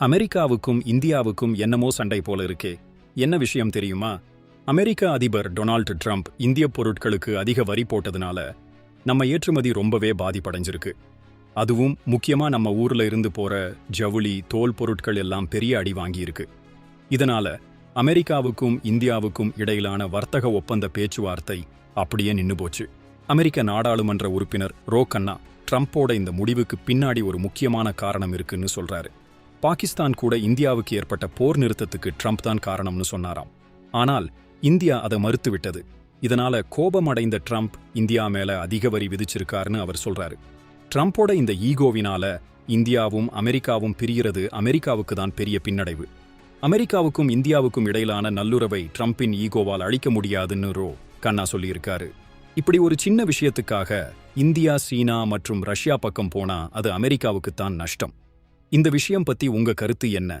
அமெரிக்காவுக்கும் இந்தியாவுக்கும் என்னமோ சண்டை போல இருக்கே. என்ன விஷயம் தெரியுமா? அமெரிக்க அதிபர் டொனால்டு ட்ரம்ப் இந்திய பொருட்களுக்கு அதிக வரி போட்டதுனால நம்ம ஏற்றுமதி ரொம்பவே பாதிப்படைஞ்சிருக்கு. அதுவும் முக்கியமா நம்ம ஊர்ல இருந்து போற ஜவுளி தோல் பொருட்கள் எல்லாம் பெரிய அடி வாங்கியிருக்கு. இதனால அமெரிக்காவுக்கும் இந்தியாவுக்கும் இடையிலான வர்த்தக ஒப்பந்த பேச்சுவார்த்தை அப்படியே நின்னு போச்சு. அமெரிக்க நாடாளுமன்ற உறுப்பினர் ரோ கண்ணா ட்ரம்ப்போட இந்த முடிவுக்கு பின்னாடி ஒரு முக்கியமான காரணம் இருக்குன்னு சொல்றாரு. பாகிஸ்தான் கூட இந்தியாவுக்கு ஏற்பட்ட போர் நிறுத்தத்துக்கு ட்ரம்ப் தான் காரணம்னு சொன்னாராம். ஆனால் இந்தியா அதை மறுத்துவிட்டது. இதனால கோபமடைந்த ட்ரம்ப் இந்தியா மேல அதிக வரி விதிச்சிருக்காருன்னு அவர் சொல்றாரு. ட்ரம்ப்போட இந்த ஈகோவினால இந்தியாவும் அமெரிக்காவும் பிரியறது அமெரிக்காவுக்கு தான் பெரிய பின்னடைவு. அமெரிக்காவுக்கும் இந்தியாவுக்கும் இடையிலான நல்லுறவை ட்ரம்பின் ஈகோவால் அழிக்க முடியாதுன்னு ரோ கண்ணா சொல்லியிருக்காரு. இப்படி ஒரு சின்ன விஷயத்துக்காக இந்தியா சீனா மற்றும் ரஷ்யா பக்கம் போனா அது அமெரிக்காவுக்கு தான் நஷ்டம். இந்த விஷயம் பத்தி உங்க கருத்து என்ன?